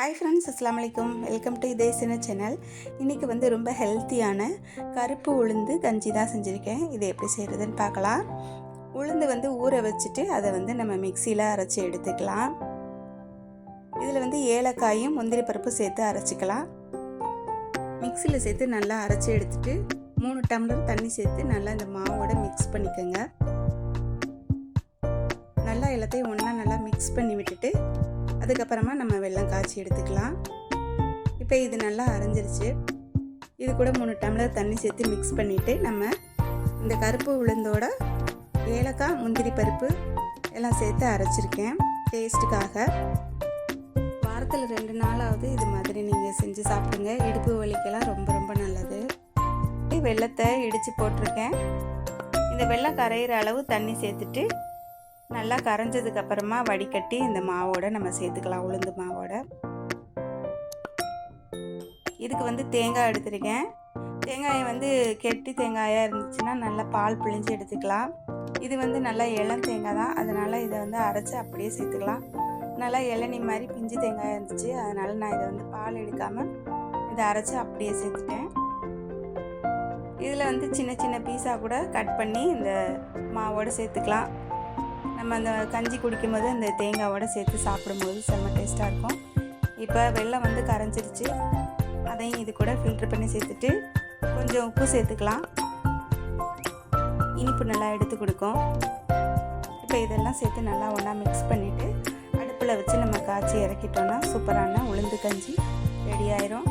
Hi friends அஸ்லாம் வலைக்கம் welcome to இதே சின்ன சேனல் இன்றைக்கி வந்து ரொம்ப ஹெல்த்தியான கருப்பு உளுந்து கஞ்சி தான் செஞ்சுருக்கேன். இது எப்படி செய்கிறதுன்னு பார்க்கலாம். உளுந்து வந்து ஊற வச்சுட்டு அதை வந்து நம்ம மிக்சியில் அரைச்சி எடுத்துக்கலாம். இதில் வந்து ஏலக்காயும் முந்திரி பருப்பு சேர்த்து அரைச்சிக்கலாம். மிக்சியில் சேர்த்து நல்லா அரைச்சி எடுத்துட்டு மூணு டம்ளர் தண்ணி சேர்த்து நல்லா இந்த மாவோட மிக்ஸ் பண்ணிக்கோங்க. நல்லா எல்லாத்தையும் ஒன்றா நல்லா மிக்ஸ் பண்ணி விட்டுட்டு அதுக்கப்புறமா நம்ம வெள்ளம் காய்ச்சி எடுத்துக்கலாம். இப்போ இது நல்லா அரைஞ்சிருச்சு. இது கூட மூணு டம்ளர் தண்ணி சேர்த்து மிக்ஸ் பண்ணிவிட்டு நம்ம இந்த கருப்பு உளுந்தோட ஏலக்காய் முந்திரி பருப்பு எல்லாம் சேர்த்து அரைச்சிருக்கேன். டேஸ்ட்டுக்காக வாரத்தில் ரெண்டு நாளாவது இது மாதிரி நீங்கள் செஞ்சு சாப்பிடுங்க. இடுப்பு வலிக்கெல்லாம் ரொம்ப ரொம்ப நல்லது. வெள்ளத்தை இடித்து போட்டிருக்கேன். இந்த வெள்ளம் கரையிற அளவு தண்ணி சேர்த்துட்டு நல்லா கரைஞ்சதுக்கு அப்புறமா வடிகட்டி இந்த மாவோட நம்ம சேர்த்துக்கலாம் உளுந்து மாவோட. இதுக்கு வந்து தேங்காய் எடுத்திருக்கேன். தேங்காயை வந்து கெட்டி தேங்காயாக இருந்துச்சுன்னா நல்லா பால் பிழிஞ்சு எடுத்துக்கலாம். இது வந்து நல்லா இளம் தேங்காய் தான். அதனால் இதை வந்து அரைச்சி அப்படியே சேர்த்துக்கலாம். நல்லா இளநி மாதிரி பிஞ்சு தேங்காய் இருந்துச்சு. அதனால் நான் இதை வந்து பால் எடுக்காமல் இதை அரைச்சி அப்படியே சேர்த்துட்டேன். இதில் வந்து சின்ன சின்ன பீஸாக கூட கட் பண்ணி இந்த மாவோடு சேர்த்துக்கலாம். நம்ம அந்த கஞ்சி குடிக்கும்போது அந்த தேங்காவோட சேர்த்து சாப்பிடும்போது செம்ம டேஸ்ட்டாக இருக்கும். இப்போ வெள்ளம் வந்து கரைஞ்சிருச்சு. அதையும் இது கூட ஃபில்ட்ரு பண்ணி சேர்த்துட்டு கொஞ்சம் உப்பு சேர்த்துக்கலாம். இனிப்பு நல்லா எடுத்து கொடுக்கும். இப்போ இதெல்லாம் சேர்த்து நல்லா ஒன்றா மிக்ஸ் பண்ணிவிட்டு அடுப்பில் வச்சு நம்ம காய்ச்சி இறக்கிட்டோன்னா சூப்பரான உளுந்து கஞ்சி ரெடி ஆயிரும்.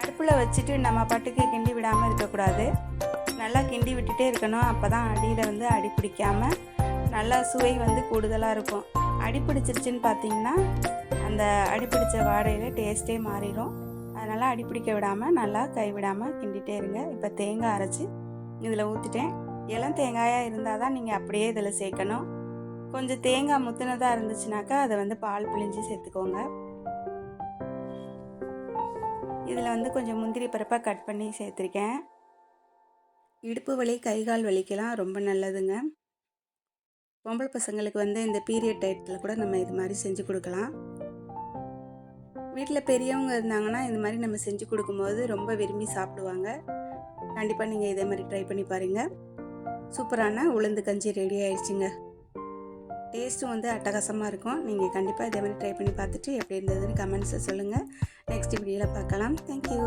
அடுப்பில் வச்சுட்டு நம்ம பட்டுக்கு கிண்டி விடாமல் இருக்கக்கூடாது. நல்லா கிண்டி விட்டுட்டே இருக்கணும். அப்போ தான் அடியில் வந்து அடி பிடிக்காமல் நல்லா சுவை வந்து கூடுதலாக இருக்கும். அடி பிடிச்சிருச்சுன்னு பார்த்தீங்கன்னா அந்த அடி பிடிச்ச வாடையில் டேஸ்ட்டே மாறிடும் அதனால் அடி பிடிக்க விடாமல் நல்லா கை விடாமல் கிண்டிகிட்டே இருங்க. இப்போ தேங்காய் அரைச்சி இதில் ஊற்றிட்டேன் இளம் தேங்காயாக இருந்தால் தான் நீங்கள் அப்படியே இதில் சேர்க்கணும். கொஞ்சம் தேங்காய் முத்துனதாக இருந்துச்சுனாக்கா அதை வந்து பால் பிழிஞ்சு சேர்த்துக்கோங்க. இதில் வந்து கொஞ்சம் முந்திரி பருப்பாக கட் பண்ணி சேர்த்துருக்கேன். இடுப்பு வலி கை கால் வலிக்கெல்லாம் ரொம்ப நல்லதுங்க. பொம்பளை பசங்களுக்கு வந்து இந்த பீரியட் டயத்தில் கூட நம்ம இது மாதிரி செஞ்சு கொடுக்கலாம். வீட்டில் பெரியவங்க இருந்தாங்கன்னா இந்த மாதிரி நம்ம செஞ்சு கொடுக்கும்போது ரொம்ப விரும்பி சாப்பிடுவாங்க. கண்டிப்பாக நீங்கள் இதே மாதிரி ட்ரை பண்ணி பாருங்கள் சூப்பரான உளுந்து கஞ்சி ரெடி ஆயிடுச்சுங்க. டேஸ்ட்டும் வந்து அட்டகாசமாக இருக்கும். நீங்கள் கண்டிப்பாக இதே மாதிரி ட்ரை பண்ணி பார்த்துட்டு எப்படி இருந்ததுன்னு கமெண்ட்ஸை சொல்லுங்கள் நெக்ஸ்ட் வீடியோவில் பார்க்கலாம். தேங்க்யூ